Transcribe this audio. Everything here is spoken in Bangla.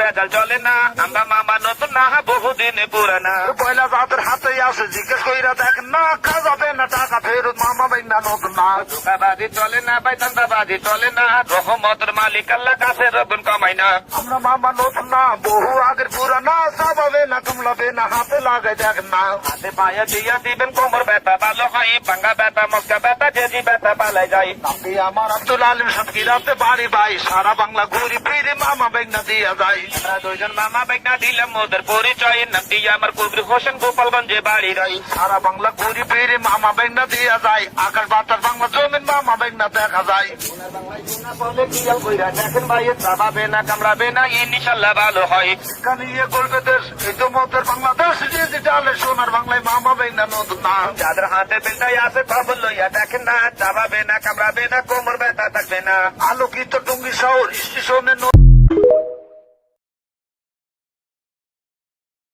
বেজাল চলে না আমরা মামা নতুন না বহুদিন পুরানা। পয়লা জাতের হাতে জিজ্ঞেস কইরা না কাজ দেন না টাকা ফেরত মামা ভাই না নতুন না। ধোকাবাজি চলে না ভাই চলে না রহমতের মালিক আল্লাহ কাছে রবন কমাই না। আমরা মামা নতুন না বহু আগের পুরানা সব না কামলাবে না হাতে লাগাই দেখেন না হাতে পায়ে দিয়া দিবেন কোমর ব্যথা ভালো হয় ভাঙ্গা ব্যথা মস্কা ব্যথা জেজি ব্যথা পালাই যায় নামটি আমার আব্দুল আলিম সাতকিরাতে বাড়ি ভাই সারা বাংলা ঘুরি ফিরে মামা ভাই না দিয়া যায় আমরা দুইজন মামা বেগনা দিলাম ওদের পরিচয় নামটি আমার কবির গোপালগঞ্জে বাড়ি রই সারা বাংলা ঘুরি ফিরে মামা ভাই না দিয়া যায় আকাশ বাতাস বাংলা জমিন মামা ভাই না দেখা যায় দেখেন ভাই না কামড়াবে না ইনশাল্লাহ ভালো হয় কানিয়ে করবে দেশ এই তো মতের বাংলাদেশ ডিজিটালে সোনার বাংলায় মামা বাবাই না নতুন না। যাদের হাতে বেলটাই আছে খবর লইয়া দেখেন না চাবাবে না কামড়াবে না কোমর ব্যথা থাকবে না। আলোকিত টুঙ্গি শহর স্টেশনে